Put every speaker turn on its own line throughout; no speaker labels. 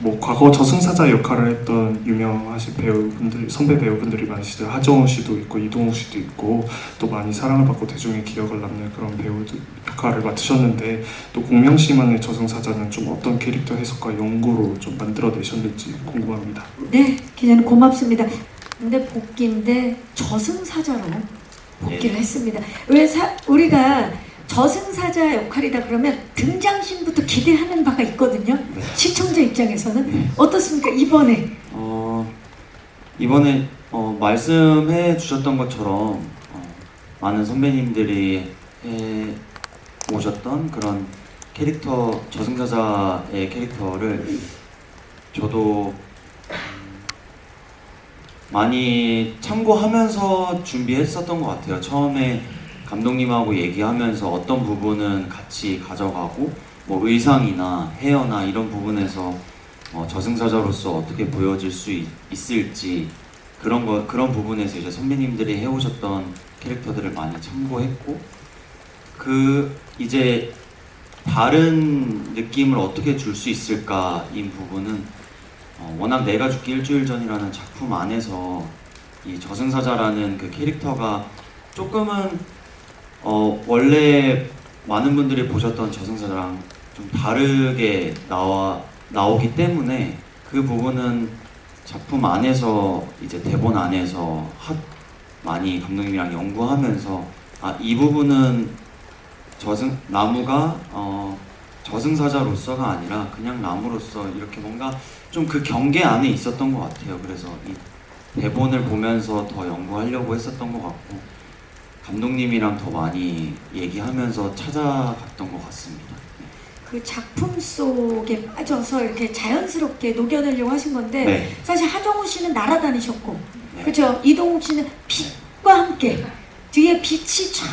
뭐 과거 저승사자 역할을 했던 유명하신 배우분들 선배 배우분들이 많으시죠 하정우 씨도 있고 이동욱 씨도 있고 또 많이 사랑을 받고 대중의 기억을 남는 그런 배우들 역할을 맡으셨는데 또 공명 씨만의 저승사자는 좀 어떤 캐릭터 해석과 연구로 좀 만들어내셨는지 궁금합니다.
네, 기자님 고맙습니다. 근데 복귀인데 저승사자로 복귀를 했습니다. 왜 사, 우리가 저승사자 역할이다 그러면 등장신부터 기대하는 바가 있거든요. 시청자 입장에서는 어떻습니까 이번에?
어, 이번에 어, 말씀해 주셨던 것처럼 어, 많은 선배님들이 해 오셨던 그런 캐릭터 저승사자의 캐릭터를 저도 음, 많이 참고하면서 준비했었던 것 같아요. 처음에 감독님하고 얘기하면서 어떤 부분은 같이 가져가고 뭐 의상이나 헤어나 이런 부분에서 어, 저승사자로서 어떻게 보여질 수 있, 있을지 그런 거 그런 부분에서 이제 선배님들이 해오셨던 캐릭터들을 많이 참고했고 그 이제 다른 느낌을 어떻게 줄 수 있을까인 부분은 어, 워낙 내가 죽기 일주일 전이라는 작품 안에서 이 저승사자라는 그 캐릭터가 조금은 어, 원래 많은 분들이 보셨던 저승사자랑 좀 다르게 나와 나오기 때문에 그 부분은 작품 안에서 이제 대본 안에서 하, 많이 감독님이랑 연구하면서 아 이 부분은 저승 나무가 어, 저승사자로서가 아니라 그냥 나무로서 이렇게 뭔가 좀 그 경계 안에 있었던 것 같아요. 그래서 이 대본을 보면서 더 연구하려고 했었던 것 같고 감독님이랑 더 많이 얘기하면서 찾아갔던 것 같습니다.
그 작품 속에 빠져서 이렇게 자연스럽게 녹여내려고 하신 건데
네.
사실 하정우 씨는 날아다니셨고
네.
그렇죠 이동욱 씨는 빛과 함께 뒤에 빛이 쫙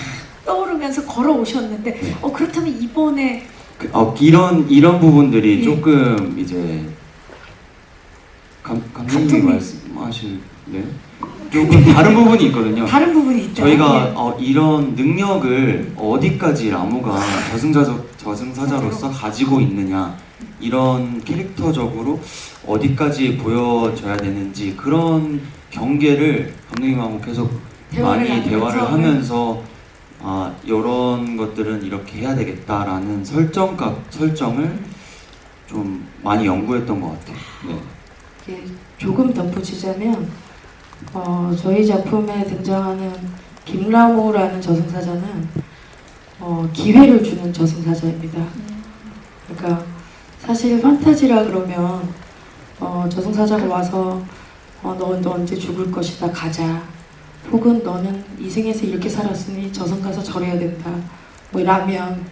떠오르면서 걸어오셨는데
네.
어 그렇다면 이번에
그, 어, 이런 이런 부분들이
예.
조금 이제 감, 감독님. 말씀하실 네 조금 다른 부분이 있거든요.
다른 부분이 있다.
저희가
예.
어, 이런 능력을 어디까지 라무가 저승사자 저승사자로서 가지고 있느냐 이런 캐릭터적으로 어디까지 보여줘야 되는지 그런 경계를 감독님하고 계속
대화를
많이
나누면서,
대화를 하면서 아 이런 것들은 이렇게 해야 되겠다라는 설정값 설정을 좀 많이 연구했던 것 같아요. 네.
예, 조금 덧붙이자면 어, 저희 작품에 등장하는 김라모라는 저승사자는 어, 기회를 주는 저승사자입니다. 그러니까 사실 판타지라 그러면 어, 저승사자가 와서 어, 너, 너 언제 죽을 것이다 가자 혹은 너는 이 생에서 이렇게 살았으니 저승 가서 절해야 된다 뭐 이라면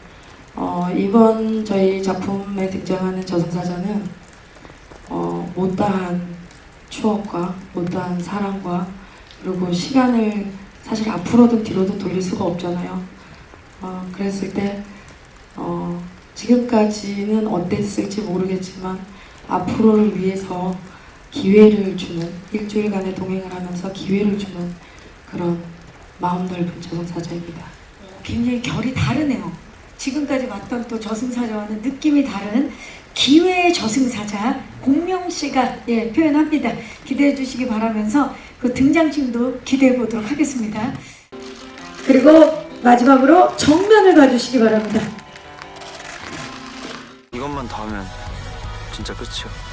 어, 이번 저희 작품에 등장하는 저승사자는 어, 못다한 추억과 못다한 사랑과 그리고 시간을 사실 앞으로든 뒤로든 돌릴 수가 없잖아요. 어, 그랬을 때 어, 지금까지는 어땠을지 모르겠지만 앞으로를 위해서 기회를 주는 일주일간의 동행을 하면서 기회를 주는 그런 마음 넓은 저승사자입니다.
굉장히 결이 다르네요. 지금까지 봤던 또 저승사자와는 느낌이 다른 기회의 저승사자 공명 씨가 예, 표현합니다. 기대해 주시기 바라면서 그 등장신도 기대해 보도록 하겠습니다. 그리고 마지막으로 정면을 봐주시기 바랍니다.
이것만 다 하면 진짜 끝이야.